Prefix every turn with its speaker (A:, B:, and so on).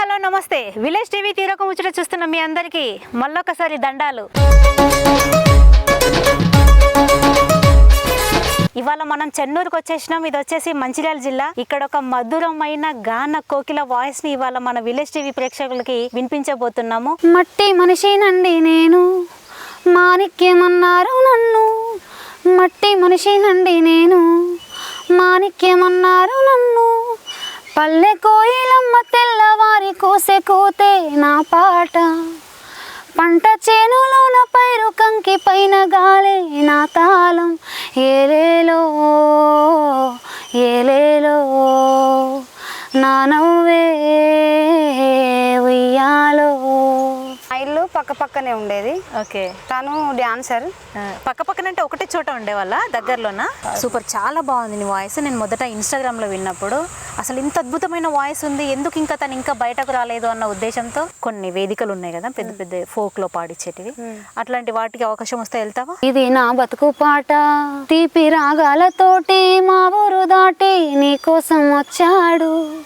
A: Hello నమస్తే. Village TV తీరొక ముచ్చట చూస్తున్న మీ అందరికీ మళ్ళొకసారి దండాలు. ఇవాళ మనం చెన్నూరుకు వచ్చేసినాం. ఇది వచ్చేసి మంచిర్యాల జిల్లా. ఇక్కడ ఒక మధురమైన గాన కోకిల వాయిస్ని ఇవాళ మన విలేజ్ టీవీ ప్రేక్షకులకి వినిపించబోతున్నాము.
B: మట్టి మనిషినండి నేను. మాణిక్యమన్నారు నన్ను. మట్టి మనిషినండి నేను. మాణిక్యమన్నారు నన్ను. పల్లె కోయిలమ్మ తెల్ల కోసే నా పాట. పంట చేనులోన పైరు కంకి పైన గాలే నా తాళం. ఏలేలో ఏలేలో నా నవ్వే పక్క పక్కనే ఉండేది.
A: ఓకే.
B: తను డాన్సర్.
A: పక్క పక్కన అంటే ఒకటే చోట ఉండేవాళ్ళ దగ్గరలోనా? సూపర్ చాలా బాగుంది నీ వాయిస్. నేను మొదట ఇన్స్టాగ్రామ్లో విన్నప్పుడు అసలు ఇంత అద్భుతమైన వాయిస్ ఉంది ఎందుకు ఇంకా తను ఇంకా బయటకు రాలేదు అన్న ఉద్దేశంతో? కొన్ని వేదికలు ఉన్నాయి కదా పెద్ద పెద్ద ఫోక్లో పాడించేటివి అట్లాంటి వాటికి అవకాశం వస్తే వెళ్తావా?
B: ఇది నా బతుకు పాట. తీపి రాగాలతోటి మా ఊరు దాటి నీ కోసం వచ్చాడు.